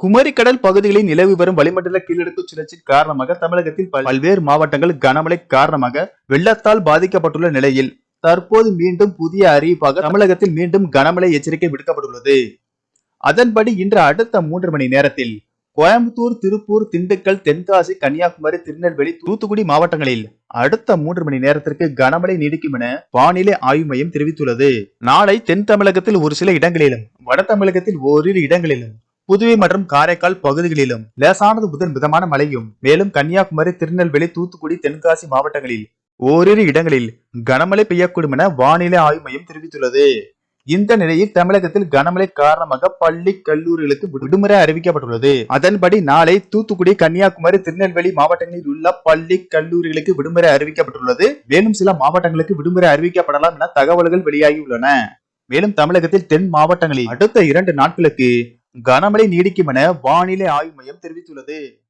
குமரிக்கடல் பகுதிகளில் நிலவி வரும் வளிமண்டல கீழடுக்கு சுழற்சி காரணமாக தமிழகத்தில் பல்வேறு மாவட்டங்கள் கனமழை காரணமாக வெள்ளத்தால் பாதிக்கப்பட்டுள்ள நிலையில் தற்போது மீண்டும் புதிய அறிவிப்பாக தமிழகத்தில் மீண்டும் கனமழை எச்சரிக்கை விடுக்கப்பட்டுள்ளது. அதன்படி இன்று அடுத்த மூன்று மணி நேரத்தில் கோயம்புத்தூர் திருப்பூர் திண்டுக்கல் தென்காசி கன்னியாகுமரி திருநெல்வேலி தூத்துக்குடி மாவட்டங்களில் அடுத்த மூன்று மணி நேரத்திற்கு கனமழை நீடிக்கும் என வானிலை ஆய்வு மையம் தெரிவித்துள்ளது. நாளை தென் தமிழகத்தில் ஒரு சில இடங்களிலும் வட தமிழகத்தில் ஓரிரு இடங்களிலும் புதுவை மற்றும் காரைக்கால் பகுதிகளிலும் லேசானது முதல் மிதமான மழையும் மேலும் கன்னியாகுமரி திருநெல்வேலி தூத்துக்குடி தென்காசி மாவட்டங்களில் ஓரிரு இடங்களில் கனமழை பெய்யக்கூடும் என வானிலை ஆய்வு மையம் தெரிவித்துள்ளது. இந்த நிலையில் தமிழகத்தில் கனமழை காரணமாக பள்ளி கல்லூரிகளுக்கு விடுமுறை அறிவிக்கப்பட்டுள்ளது. அதன்படி நாளை தூத்துக்குடி கன்னியாகுமரி திருநெல்வேலி மாவட்டங்களில் உள்ள பள்ளி கல்லூரிகளுக்கு விடுமுறை அறிவிக்கப்பட்டுள்ளது. மேலும் சில மாவட்டங்களுக்கு விடுமுறை அறிவிக்கப்படலாம் என தகவல்கள் வெளியாகியுள்ளன. மேலும் தமிழகத்தில் தென் மாவட்டங்களில் அடுத்த இரண்டு நாட்களுக்கு கனமழை நீடிக்கும் என வானிலை ஆய்வு மையம் தெரிவித்துள்ளது.